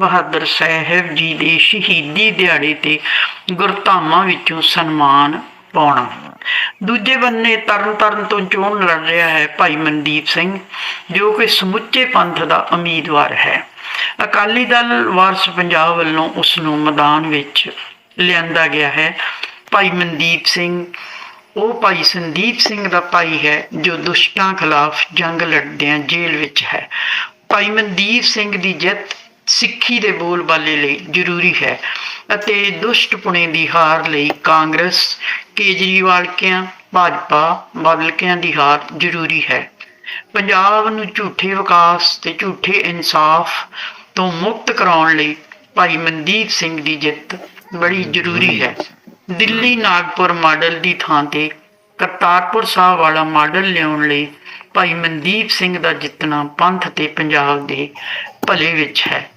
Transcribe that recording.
ਬਹਾਦਰ ਸਾਹਿਬ ਜੀ ਦੇ ਸ਼ਹੀਦੀ ਦਿਹਾੜੇ ਤੇ ਗੁਰਧਾਮਾਂ ਵਿੱਚੋਂ ਸਨਮਾਨ ਪਾਉਣਾ। ਦੂਜੇ ਬੰਨੇ ਤਰਨ ਤੋਂ ਚੋਣ ਲੜ ਰਿਹਾ ਹੈ ਭਾਈ ਮਨਦੀਪ ਸਿੰਘ, ਜੋ ਕਿ ਸਮੁੱਚੇ ਪੰਥ ਦਾ ਉਮੀਦਵਾਰ ਹੈ। ਅਕਾਲੀ ਦਲ ਵਾਰਸ ਪੰਜਾਬ ਵੱਲੋਂ ਉਸ ਨੂੰ ਮੈਦਾਨ ਵਿੱਚ ਲਿਆਂਦਾ ਗਿਆ ਹੈ। ਭਾਈ ਮਨਦੀਪ ਸਿੰਘ, ਉਹ ਭਾਈ ਸੰਦੀਪ ਸਿੰਘ ਦਾ ਭਾਈ ਹੈ, ਜੋ ਦੁਸ਼ਟਾਂ ਖਿਲਾਫ ਜੰਗ ਲੜਦਿਆਂ ਜੇਲ੍ਹ ਵਿੱਚ ਹੈ। ਭਾਈ ਮਨਦੀਪ ਸਿੰਘ ਦੀ ਜਿੱਤ ਸਿੱਖੀ ਦੇ ਬੋਲਬਾਲੇ ਲਈ ਜ਼ਰੂਰੀ ਹੈ ਅਤੇ ਦੁਸ਼ਟ ਪੁਣੇ ਦੀ ਹਾਰ ਲਈ ਕਾਂਗਰਸ, ਕੇਜਰੀਵਾਲ ਕਿਆਂ, ਭਾਜਪਾ, ਬਦਲਕਿਆਂ ਦੀ ਹਾਰ ਜ਼ਰੂਰੀ ਹੈ। ਪੰਜਾਬ ਨੂੰ ਝੂਠੇ ਵਿਕਾਸ ਤੇ ਝੂਠੇ ਇਨਸਾਫ ਤੋਂ ਮੁਕਤ ਕਰਾਉਣ ਲਈ ਭਾਈ ਮਨਦੀਪ ਸਿੰਘ ਦੀ ਜਿੱਤ ਬੜੀ ਜ਼ਰੂਰੀ ਹੈ। ਦਿੱਲੀ ਨਾਗਪੁਰ ਮਾਡਲ ਦੀ ਥਾਂ ਤੇ ਕਰਤਾਰਪੁਰ ਸਾਹਿਬ ਵਾਲਾ ਮਾਡਲ ਲਿਆਉਣ ਲਈ ਭਾਈ ਮਨਦੀਪ ਸਿੰਘ ਦਾ ਜਿੱਤਣਾ ਪੰਥ ਤੇ ਪੰਜਾਬ ਦੇ ਭਲੇ ਵਿੱਚ ਹੈ।